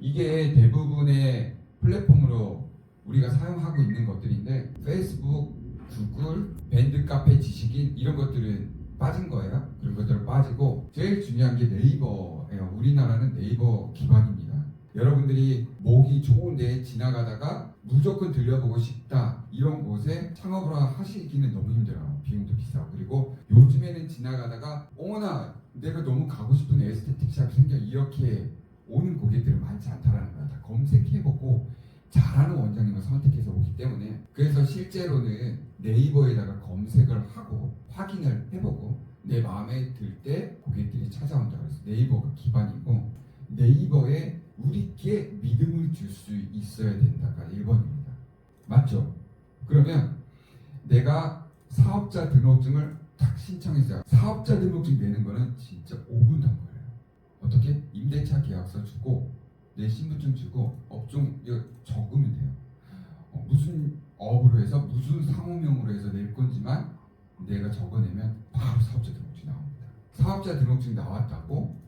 이게 대부분의 플랫폼으로 우리가 사용하고 있는 것들인데 페이스북, 구글, 밴드 카페 지식인 이런 것들은 빠진 거예요. 그런 것들은 빠지고 제일 중요한 게 네이버예요. 우리나라는 네이버 기반입니다. 여러분들이 목이 좋은데 지나가다가 무조건 들려보고 싶다 이런 곳에 창업을 하시기는 너무 힘들어요. 비용도 비싸고 그리고 요즘에는 지나가다가 어머나 내가 너무 가고 싶은 에스테틱 샵 생겨 이렇게 오는 고객들이 많지 않다라는 거야. 다 검색해보고 잘하는 원장님을 선택해서 오기 때문에 그래서 실제로는 네이버에다가 검색을 하고 확인을 해보고 내 마음에 들 때 고객들이 찾아온다 그래서 네이버가 기반이고 네이버에 우리께 믿음을 줄 수 있어야 된다가 1번입니다. 맞죠? 그러면 내가 사업자 등록증을 딱 신청했어요. 사업자 등록증 내는 거는 진짜 5분도 안 걸려요. 어떻게? 임대차 계약서 주고 내 신분증 주고 업종 적으면 돼요. 어, 무슨 업으로 해서 무슨 상호명으로 해서 낼 건지만 내가 적어내면 바로 사업자 등록증 나옵니다. 사업자 등록증 나왔다고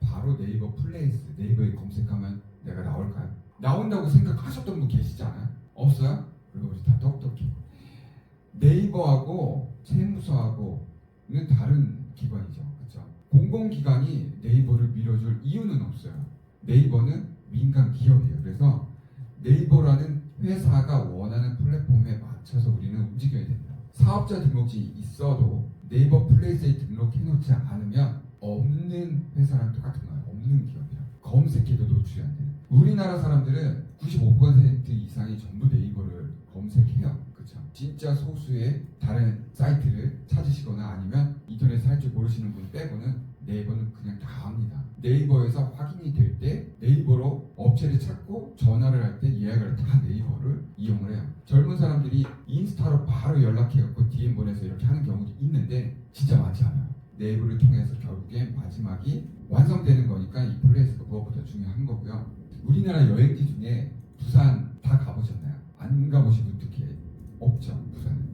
바로 네이버 플레이스 네이버에 검색하면 내가 나올까요? 나온다고 생각하셨던 분 계시지 않아요? 없어요? 그리고 우리 다 똑똑히 네이버하고 세무서하고는 다른 기관이죠. 그렇죠? 공공기관이 네이버를 밀어줄 이유는 없어요. 네이버는 민간 기업이에요. 그래서 네이버라는 회사가 원하는 플랫폼에 맞춰서 우리는 움직여야 됩니다. 사업자 등록증이 있어도 네이버 플레이스에 등록해놓지 않으면 없는 회사랑 똑같은 거예요. 없는 기업이랑 검색해도 노출이 안 돼요. 우리나라 사람들은 95% 이상이 전부 네이버를 검색해요. 그렇죠? 진짜 소수의 다른 사이트를 찾으시거나 아니면 인터넷 할줄 모르시는 분 빼고는 그냥 다 합니다. 네이버에서 확인이 될 때 네이버로 업체를 찾고 전화를 할 때 예약을 할 때 다 네이버를 이용을 해요. 젊은 사람들이 인스타로 바로 연락해갖고 DM 보내서 이렇게 하는 경우도 있는데 진짜 많지 않아요. 네이버를 통해서 결국에 마지막이 완성되는 거니까 이 플레이스가 무엇보다 중요한 거고요. 우리나라 여행지 중에 부산 다 가보셨나요? 안 가보신 분 특히 없죠. 부산은.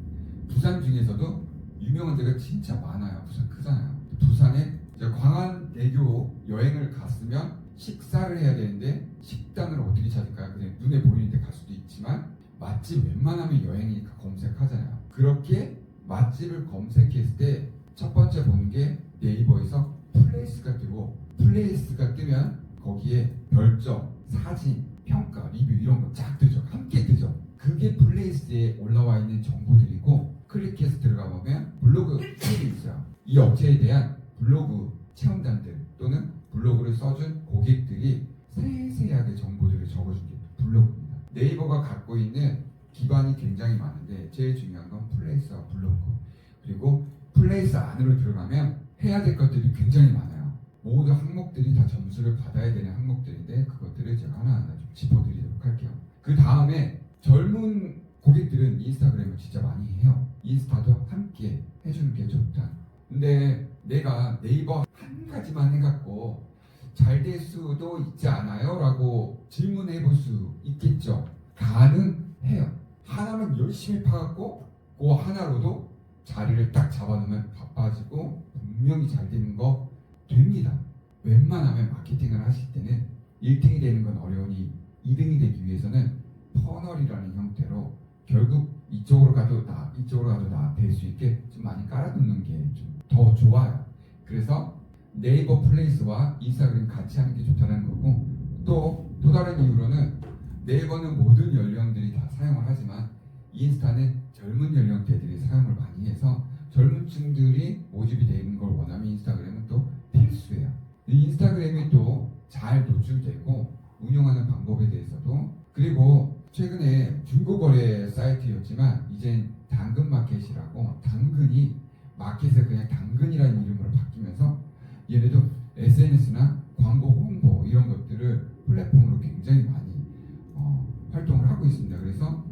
부산 중에서도 유명한 데가 진짜 많아요. 부산 크잖아요. 부산에 광안대교 여행을 갔으면 식사를 해야 되는데 식당을 어떻게 찾을까요? 그냥 눈에 보이는 데 갈 수도 있지만 맛집 웬만하면 여행이니까 검색하잖아요. 그렇게 맛집을 검색했을 때 첫 번째 보는 게 네이버에서 플레이스가 뜨고 플레이스가 뜨면 거기에 별점, 사진, 평가, 리뷰 이런 거 쫙 뜨죠. 함께 뜨죠. 그게 플레이스에 올라와 있는 정보들이고 클릭해서 들어가 보면 블로그 책이 있어요. 이 업체에 대한 블로그 체험단들 또는 블로그를 써준 고객들이 세세하게 정보들을 적어준 게 블로그입니다. 네이버가 갖고 있는 기반이 굉장히 많은데 제일 중요한 건 플레이스와 블로그 그리고 플레이스 안으로 들어가면 해야 될 것들이 굉장히 많아요. 모든 항목들이 다 점수를 받아야 되는 항목들인데 그것들을 제가 하나하나 좀 짚어드리도록 할게요. 그 다음에 젊은 고객들은 인스타그램을 진짜 많이 해요. 인스타도 함께 해주는 게 좋다. 근데 내가 네이버 한 가지만 해갖고 잘 될 수도 있지 않아요? 라고 질문해 볼 수 있겠죠. 가능해요. 하나만 열심히 파갖고 그 하나로도 자리를 딱 잡아놓으면 바빠지고 분명히 잘 되는 거 됩니다. 웬만하면 마케팅을 하실 때는 1등이 되는 건 어려우니 2등이 되기 위해서는 퍼널이라는 형태로 결국 이쪽으로 가도 나, 이쪽으로 가도 나 될 수 있게 좀 많이 깔아두는 게 좀 더 좋아요. 그래서 네이버 플레이스와 인스타그램 같이 하는 게 좋다는 거고 또, 또 다른 이유로는 네이버는 모든 연령들이 다 사용을 하지만 인스타는 젊은 연령대들이 마켓에 그냥 당근이라는 이름으로 바뀌면서 얘네도 SNS나 광고 홍보 이런 것들을 플랫폼으로 굉장히 많이 어, 활동을 하고 있습니다. 그래서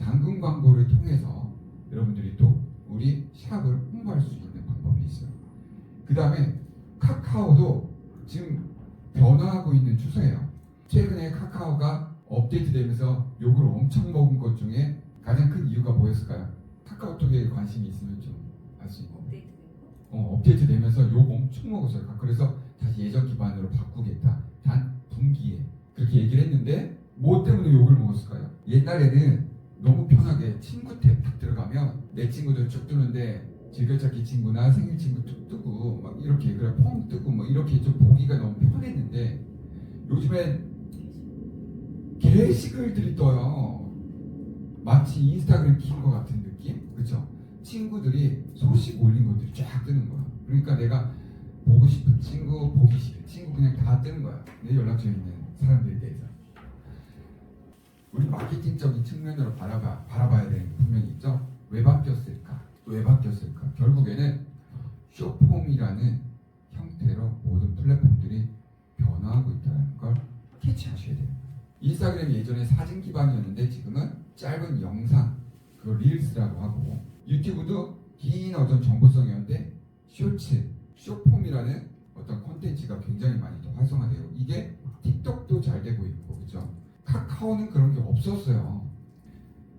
당근 광고를 통해서 여러분들이 또 우리 샵을 홍보할 수 있는 방법이 있어요. 그 다음에 카카오도 지금 변화하고 있는 추세예요. 최근에 카카오가 업데이트되면서 욕을 엄청 먹은 것 중에 가장 큰 이유가 뭐였을까요? 카카오톡에 관심이 있으면 좀 알 수 있고 업데이트 되고 어, 업데이트 되면서 욕 엄청 먹었어요. 그래서 다시 예전 기반으로 바꾸겠다. 단 분기에 이렇게 얘기를 했는데 뭐 때문에 욕을 먹었을까요? 옛날에는 너무 편하게 친구 탭 딱 들어가면 내 친구들 쭉 뜨는데 즐겨찾기 친구나 생일 친구 쭉 뜨고 막 이렇게 그래 펑 뜨고 뭐 이렇게 좀 보기가 너무 편했는데 요즘엔 게시글들이 떠요. 마치 인스타그램 킨것 같은 느낌? 그쵸? 친구들이 소식 올린 것들이 쫙 뜨는 거야. 그러니까 내가 보고 싶은 친구, 보기 싫은 친구 그냥 다 뜨는 거야. 내 연락처에 있는 사람들에 대해서. 우리 마케팅적인 측면으로 바라봐, 바라봐야 되는 게 분명히 있죠. 왜 바뀌었을까? 왜 바뀌었을까? 결국에는 쇼폼이라는 형태로 모든 플랫폼들이 변화하고 있다는 걸 캐치하셔야 돼요. 인스타그램 예전에 사진 기반이었는데 지금은 짧은 영상, 그 릴스라고 하고 유튜브도 긴 어떤 정보성이었는데 쇼츠, 쇼폼이라는 어떤 콘텐츠가 굉장히 많이 더 활성화돼요. 이게 틱톡도 잘 되고 있고 그죠? 카카오는 그런 게 없었어요.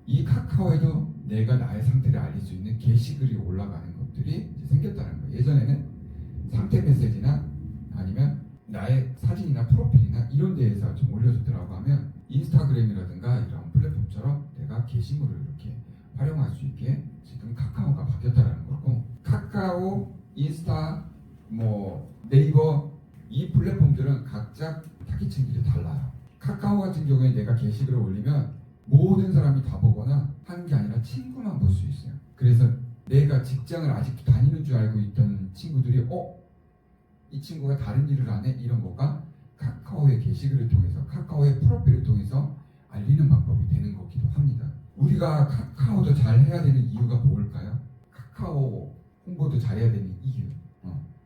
이 카카오에도 내가 나의 상태를 알릴 수 있는 게시글이 올라가는 것들이 생겼다는 거예요. 예전에는 상태 메시지나 아니면 나의 사진이나 프로필이나 이런 데에서 좀 올려주더라고 하면 인스타그램이라든가 이런 플랫폼처럼 내가 게시물을 이렇게 활용할 수 있게 지금 카카오가 바뀌었다는 거고 카카오, 뭐 네이버 이 플랫폼들은 각자 타깃층들이 달라요. 카카오 같은 경우에 내가 게시글을 올리면 모든 사람이 다 보거나 하는 게 아니라 친구만 볼 수 있어요. 그래서 내가 직장을 아직도 다니는 줄 알고 있던 친구들이 어? 이 친구가 다른 일을 안 해? 이런 거가 카카오의 게시글을 통해서 카카오의 프로필을 통해서 알리는 방법이 되는 거기도 합니다. 우리가 카카오도 잘 해야 되는 이유가 뭘까요? 카카오 홍보도 잘해야 되는 이유.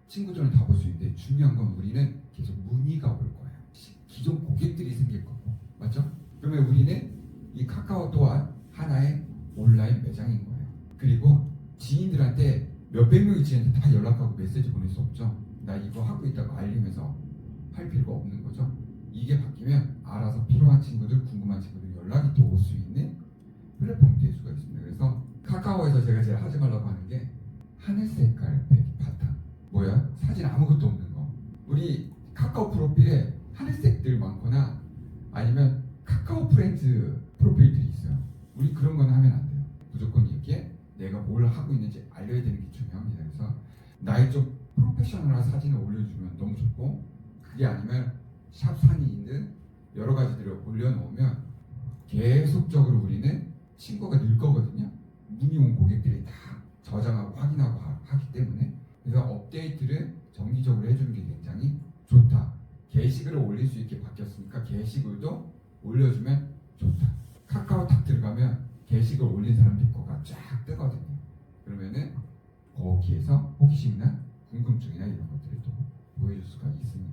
어, 친구들은 다 볼 수 있는데 중요한 건 우리는 계속 문의가 올 거예요. 시- 기존 고객들이 생길 거고, 맞죠? 그러면 우리는 이 카카오 또한 하나의 온라인 매장인 거예요. 그리고 지인들한테 몇백 명의 지인한테 다 연락하고 메시지 보낼 수 없죠. 나 이거 하고 있다고 알리면서 할 필요가 없는 거죠. 이게 바뀌면 알아서 필요한 친구들, 궁금한 친구들 연락이 또 올 수 있는 플랫폼이 될 수가 있습니다. 그래서 카카오에서 제가 제일 하지 말라고 하는 게 하늘 색깔 백 바탕. 뭐야? 사진 아무것도 없는 거. 우리 카카오 프로필에 하늘색들 많거나 아니면 카카오 프렌즈 프로필들이 있어요. 우리 그런 건 하면 안 돼요. 무조건 이렇게 내가 뭘 하고 있는지 알려야 되는 게 중요합니다. 그래서 나의 좀 프로페셔널한 사진을 올려주면 너무 좋고 그게 아니면 샵산이 있는 여러 가지들을 올려놓으면 계속적으로 우리는 친구가 늘 거거든요. 문의 온 고객들이 다 저장하고 확인하고 하- 하기 때문에 그래서 업데이트를 정기적으로 해주는 게 굉장히 좋다. 게시글을 올릴 수 있게 바뀌었으니까 게시글도 올려주면 좋다. 카카오 탁 들어가면 게시글 올린 사람들 거가 쫙 뜨거든요. 그러면은 거기에서 호기심이나 궁금증이나 이런 것들을 또 보여줄 수가 있습니다.